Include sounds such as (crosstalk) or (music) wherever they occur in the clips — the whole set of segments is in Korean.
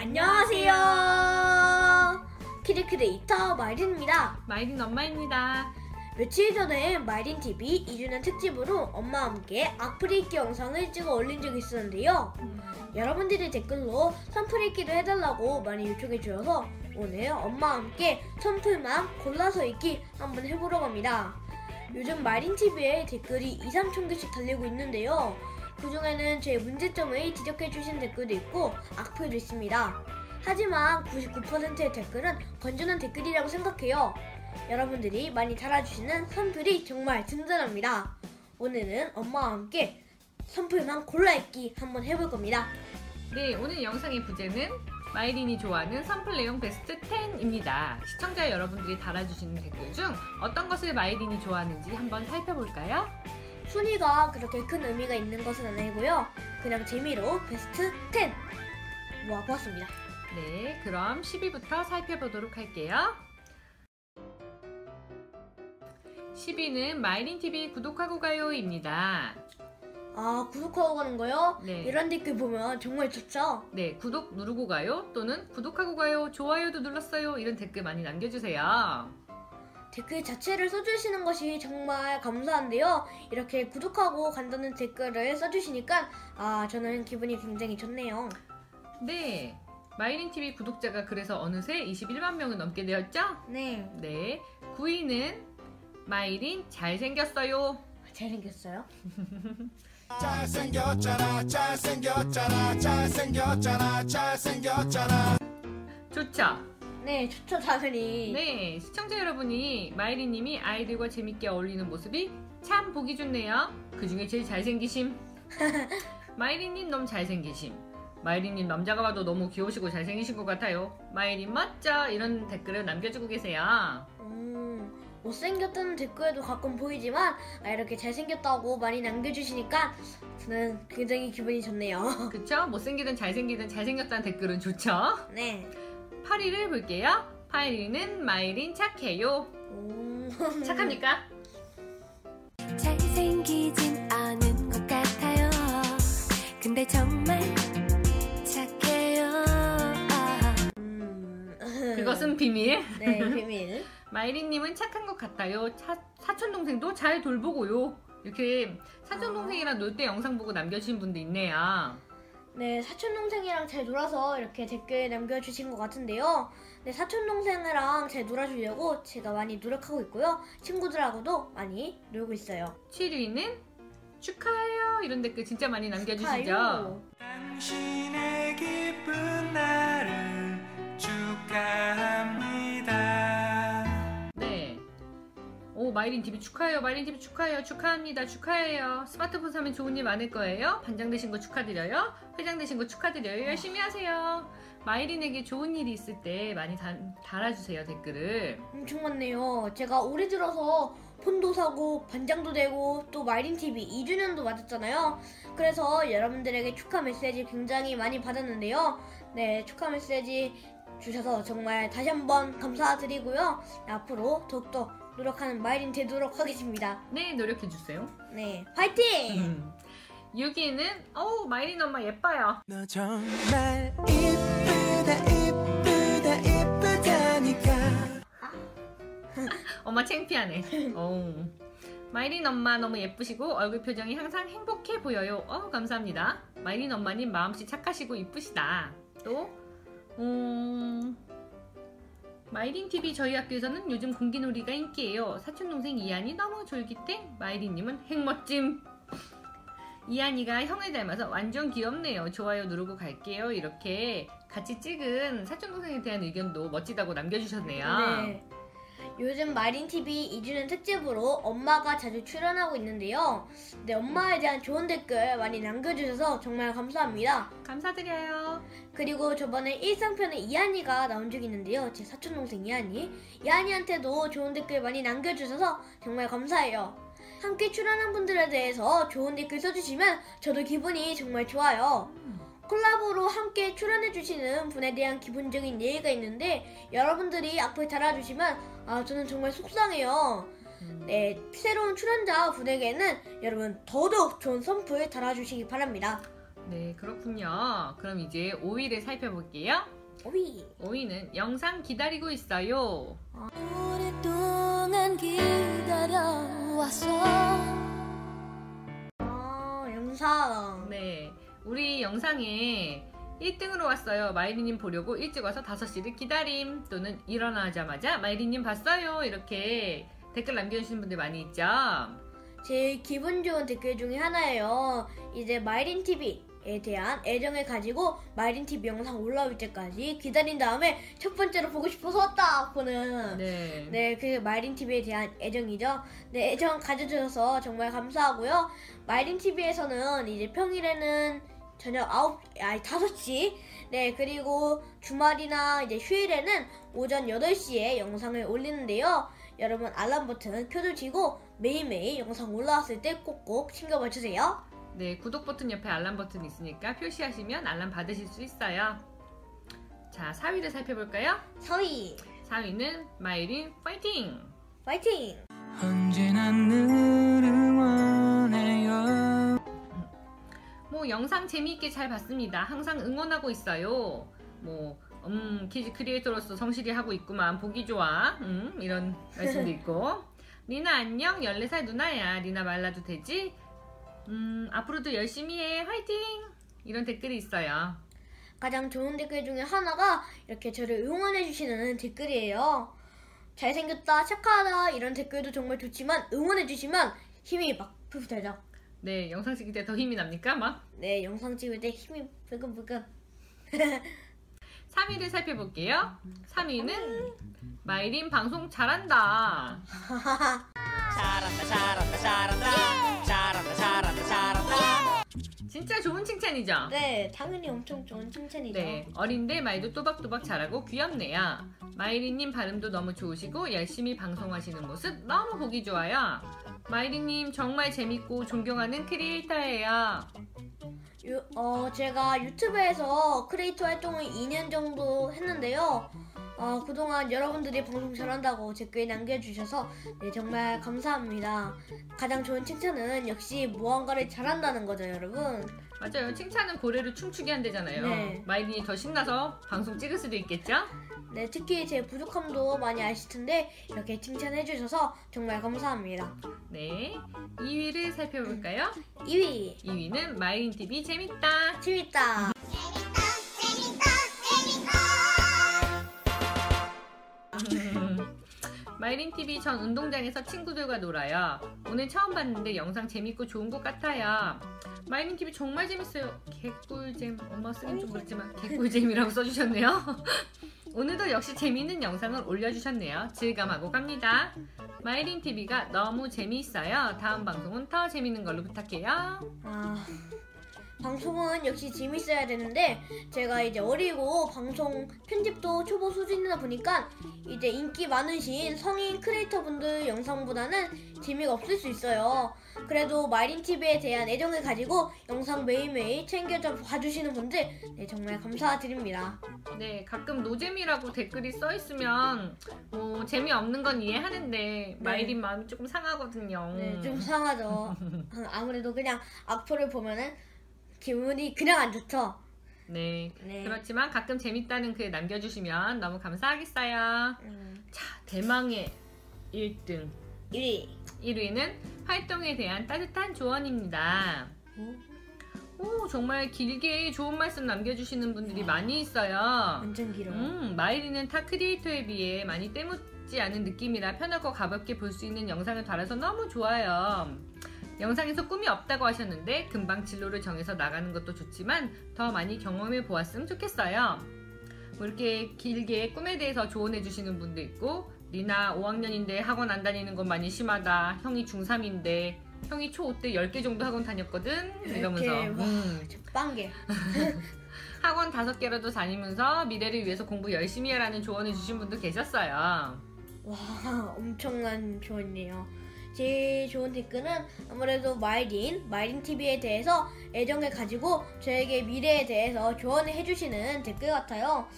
안녕하세요. 키드크리에이터 마린입니다. 마이린 엄마입니다. 며칠 전에 마린 TV 2주년 특집으로 엄마와 함께 악플 읽기 영상을 찍어 올린 적이 있었는데요. 여러분들이 댓글로 선풀 읽기를 해달라고 많이 요청해 주셔서 오늘 엄마와 함께 선풀만 골라서 읽기 한번 해보려고 합니다. 요즘 마린 TV에 댓글이 2, 3천 개씩 달리고 있는데요. 그 중에는 제 문제점을 지적해 주신 댓글도 있고 악플도 있습니다. 하지만 99%의 댓글은 건전한 댓글이라고 생각해요. 여러분들이 많이 달아주시는 선풀이 정말 든든합니다. 오늘은 엄마와 함께 선풀만 골라 읽기 한번 해볼 겁니다. 네, 오늘 영상의 부제는 마이린이 좋아하는 선플 내용 베스트 10입니다. 시청자 여러분들이 달아주시는 댓글 중 어떤 것을 마이린이 좋아하는지 한번 살펴볼까요? 순위가 그렇게 큰 의미가 있는 것은 아니고요. 그냥 재미로 베스트 10 모아보았습니다. 네, 그럼 10위부터 살펴보도록 할게요. 10위는 마이린TV 구독하고 가요입니다. 아 구독하고 가는 거요? 네. 이런 댓글 보면 정말 좋죠? 네, 구독 누르고 가요 또는 구독하고 가요, 좋아요도 눌렀어요 이런 댓글 많이 남겨주세요. 댓글 자체를 써주시는 것이 정말 감사한데요. 이렇게 구독하고 간다는 댓글을 써주시니까 아 저는 기분이 굉장히 좋네요. 네, 마이린TV 구독자가 그래서 어느새 21만 명을 넘게 되었죠? 네. 네, 9위는 마이린 잘생겼어요. 잘생겼어요? 잘생겼잖아 잘생겼잖아 잘생겼잖아 잘생겼잖아 좋죠? 네, 좋죠 당연히. 네, 시청자 여러분이 마이린님이 아이들과 재밌게 어울리는 모습이 참 보기 좋네요. 그 중에 제일 잘생기심. (laughs) 마이린님 너무 잘생기심. 마이린님 남자가 봐도 너무 귀여우시고 잘생기신 것 같아요. 마이린 멋져 이런 댓글을 남겨주고 계세요. 음, 못생겼다는 댓글에도 가끔 보이지만 아, 이렇게 잘생겼다고 많이 남겨주시니까 저는 굉장히 기분이 좋네요. 그쵸? 못생기든 잘생기든 잘생겼다는 댓글은 좋죠? 네. 8위를 볼게요. 8위는 마이린 착해요. 오. 착합니까? 잘생기진 않은 것 같아요. 근데 정말 착해요. 음. 그것은 비밀. 네, 비밀. (laughs) 마이린님은 착한 것 같아요. 차- 사촌동생도 잘 돌보고요. 이렇게 사촌동생이랑 놀 때 영상 보고 남겨주신 분도 있네요. 네, 사촌동생이랑 잘 놀아서 이렇게 댓글 남겨주신 것 같은데요. 네, 사촌동생이랑 잘 놀아주려고 제가 많이 노력하고 있고요. 친구들하고도 많이 놀고 있어요. 7위는 축하해요. 이런 댓글 진짜 많이 남겨주시죠. 축하해요. 당신의 기쁜 날을 마이린 TV 축하해요. 마이린 TV 축하해요. 축하합니다. 축하해요. 스마트폰 사면 좋은 일 많을 거예요. 반장 되신 거 축하드려요. 회장 되신 거 축하드려요. 열심히 하세요. 마이린에게 좋은 일이 있을 때 많이 다- 달아주세요. 댓글을. 엄청 많네요. 제가 올해 들어서 폰도 사고 반장도 되고 또 마이린TV 2주년도 맞았잖아요. 그래서 여러분들에게 축하 메시지 굉장히 많이 받았는데요. 네, 축하 메시지 주셔서 정말 다시 한번 감사드리고요. 네, 앞으로 더욱더 노력하는 마이린 되도록 하겠습니다. 네, 노력해주세요. 네, 화이팅! 6위는, 어우, 마이린 엄마 예뻐요. 너 정말 이쁘다 이쁘다 이쁘다니까 (laughs) 엄마 창피하네. 어우. 마이린 엄마 너무 예쁘시고 얼굴 표정이 항상 행복해 보여요. 어 감사합니다. 마이린 엄마님 마음씨 착하시고 이쁘시다. 또 음, 마이린 TV 저희 학교에서는 요즘 공기놀이가 인기예요. 사촌 동생 이한이 너무 졸깃해. 마이린님은 핵멋짐. 이한이가 형을 닮아서 완전 귀엽네요. 좋아요 누르고 갈게요. 이렇게 같이 찍은 사촌 동생에 대한 의견도 멋지다고 남겨주셨네요. 네. 요즘 마린TV 2주년 특집으로 엄마가 자주 출연하고 있는데요. 네, 엄마에 대한 좋은 댓글 많이 남겨주셔서 정말 감사합니다. 감사드려요. 그리고 저번에 일상편에 이한이가 나온 적이 있는데요. 제 사촌동생 이한이. 이한이한테도 좋은 댓글 많이 남겨주셔서 정말 감사해요. 함께 출연한 분들에 대해서 좋은 댓글 써주시면 저도 기분이 정말 좋아요. 콜라보로 함께 출연해주시는 분에 대한 기본적인 예의가 있는데 여러분들이 악플 달아주시면 아 저는 정말 속상해요. 네 새로운 출연자 분에게는 여러분 더더욱 좋은 선풀 달아주시기 바랍니다. 네, 그렇군요. 그럼 이제 5위를 살펴볼게요. 오이. 5위는 영상 기다리고 있어요. 오랫동안 기다려왔어 아, 영상. 네, 우리 영상에 1등으로 왔어요. 마이리님 보려고 일찍 와서 5시를 기다림. 또는 일어나자마자 마이리님 봤어요. 이렇게 댓글 남겨주시는 분들 많이 있죠? 제일 기분 좋은 댓글 중에 하나예요. 이제 마이린 TV에 대한 애정을 가지고 마이린 TV 영상 올라올 때까지 기다린 다음에 첫 번째로 보고 싶어서 딱 보는 네. 네, 그 마이린 TV에 대한 애정이죠. 네, 애정 가져주셔서 정말 감사하고요. 마이린 TV에서는 이제 평일에는 저녁 9, 아니 5시, 네, 그리고 주말이나 이제 휴일에는 오전 8시에 영상을 올리는데요. 여러분 알람 버튼 켜두시고 매일매일 영상 올라왔을 때 꼭꼭 챙겨 봐 주세요. 네, 구독 버튼 옆에 알람 버튼 있으니까 표시하시면 알람 받으실 수 있어요. 자, 4위를 살펴볼까요? 서희, 4위는 마이린 파이팅! 파이팅! 언제나 늘 뭐 영상 재미있게 잘 봤습니다. 항상 응원하고 있어요. 뭐 음, 키즈 크리에이터로서 성실히 하고 있구만. 보기 좋아. 음, 이런 말씀도 있고. (laughs) 리나 안녕. 14살 누나야. 리나 말라도 되지? 음, 앞으로도 열심히 해. 화이팅! 이런 댓글이 있어요. 가장 좋은 댓글 중에 하나가 이렇게 저를 응원해주시는 댓글이에요. 잘생겼다, 착하다 이런 댓글도 정말 좋지만 응원해주시면 힘이 막 푸푸되죠. 네, 영상 찍을 때 더 힘이 납니까? 막? 네, 영상 찍을 때 힘이 불끈불끈. (laughs) 3위를 살펴볼게요. 3위는 마이린 방송 잘한다. (laughs) 잘한다 잘한다 잘한다 잘한다 잘한다 진짜 좋은 칭찬이죠? 네, 당연히 엄청 좋은 칭찬이죠. 네, 어린데 말도 또박또박 잘하고 귀엽네요. 마이리님 발음도 너무 좋으시고 열심히 방송하시는 모습 너무 보기 좋아요. 마이리님 정말 재밌고 존경하는 크리에이터예요. 유- 어, 제가 유튜브에서 크리에이터 활동을 2년 정도 했는데요. 어, 그동안 여러분들이 방송 잘한다고 댓글 남겨주셔서 네, 정말 감사합니다. 가장 좋은 칭찬은 역시 무언가를 잘한다는 거죠, 여러분. 맞아요. 칭찬은 고래를 춤추게 한대잖아요. 네. 마이린이 더 신나서 방송 찍을 수도 있겠죠? 네, 특히 제 부족함도 많이 아실 텐데 이렇게 칭찬해주셔서 정말 감사합니다. 네. 2위를 살펴볼까요? 2위, 2위는 마이린TV 재밌다. 재밌다. 마이린 TV 전 운동장에서 친구들과 놀아요. 오늘 처음 봤는데 영상 재밌고 좋은 것 같아요. 마이린 TV 정말 재밌어요. 개꿀잼. 엄마 쓰긴 좀 그렇지만 개꿀잼이라고 써주셨네요. (laughs) 오늘도 역시 재밌는 영상을 올려주셨네요. 즐감하고 갑니다. 마이린 TV가 너무 재미있어요. 다음 방송은 더 재밌는 걸로 부탁해요. 아, 방송은 역시 재밌어야 되는데 제가 이제 어리고 방송 편집도 초보 수준이다 보니까 이제 인기 많으신 성인 크리에이터 분들 영상보다는 재미가 없을 수 있어요. 그래도 마린 TV에 대한 애정을 가지고 영상 매일매일 챙겨져 봐주시는 분들 네, 정말 감사드립니다. 네, 가끔 노잼이라고 댓글이 써 있으면 뭐 재미없는 건 이해하는데 마이린 마음이 조금 상하거든요. 네, 좀 상하죠. (laughs) 아무래도 그냥 악플을 보면은 기분이 그냥 안 좋죠. 네. 네. 그렇지만 가끔 재밌다는 글 남겨주시면 너무 감사하겠어요. 음, 자, 대망의 1등. 1위. 1위는 활동에 대한 따뜻한 조언입니다. 오, 정말 길게 좋은 말씀 남겨주시는 분들이 많이 있어요. 완전 길어요. 음, 마이리는 타 크리에이터에 비해 많이 때묻지 않은 느낌이라 편하고 가볍게 볼 수 있는 영상을 달아서 너무 좋아요. 영상에서 꿈이 없다고 하셨는데 금방 진로를 정해서 나가는 것도 좋지만 더 많이 경험해 보았으면 좋겠어요. 뭐 이렇게 길게 꿈에 대해서 조언해 주시는 분도 있고 리나 5학년인데 학원 안 다니는 건 많이 심하다. 형이 중3인데 형이 초5 때 10개 정도 학원 다녔거든. 이러면서 와. 음, 빵개. (laughs) 학원 다섯 개라도 다니면서 미래를 위해서 공부 열심히 해라는 조언을 주신 분도 계셨어요. 와 엄청난 조언이에요. 제일 좋은 댓글은 아무래도 마이린, 마이린 TV에 대해서 애정을 가지고 저에게 미래에 대해서 조언을 해주시는 댓글 같아요.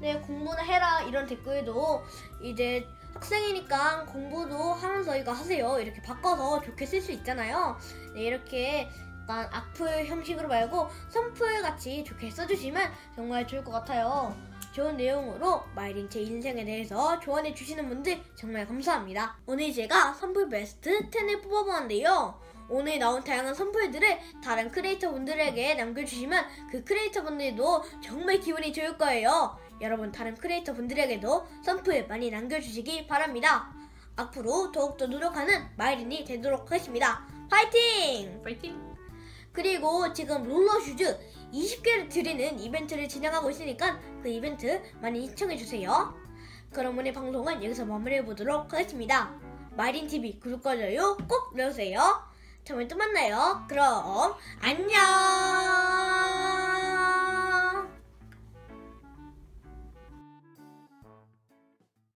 네 공부나 해라 이런 댓글도 이제 학생이니까 공부도 하면서 이거 하세요 이렇게 바꿔서 좋게 쓸 수 있잖아요. 네 이렇게 약간 악플 형식으로 말고 선풀 같이 좋게 써주시면 정말 좋을 것 같아요. 좋은 내용으로 마이린 제 인생에 대해서 조언해 주시는 분들 정말 감사합니다. 오늘 제가 선풀 베스트 10을 뽑아보았는데요. 오늘 나온 다양한 선풀들을 다른 크리에이터 분들에게 남겨주시면 그 크리에이터 분들도 정말 기분이 좋을 거예요. 여러분 다른 크리에이터 분들에게도 선풀 많이 남겨주시기 바랍니다. 앞으로 더욱더 노력하는 마이린이 되도록 하겠습니다. 파이팅! 파이팅! 그리고 지금 롤러 슈즈 20개를 드리는 이벤트를 진행하고 있으니까 그 이벤트 많이 시청해주세요. 그럼 오늘 방송은 여기서 마무리해보도록 하겠습니다. 마이린TV 구독과 좋아요 꼭 눌러주세요. 다음에 또 만나요. 그럼 안녕!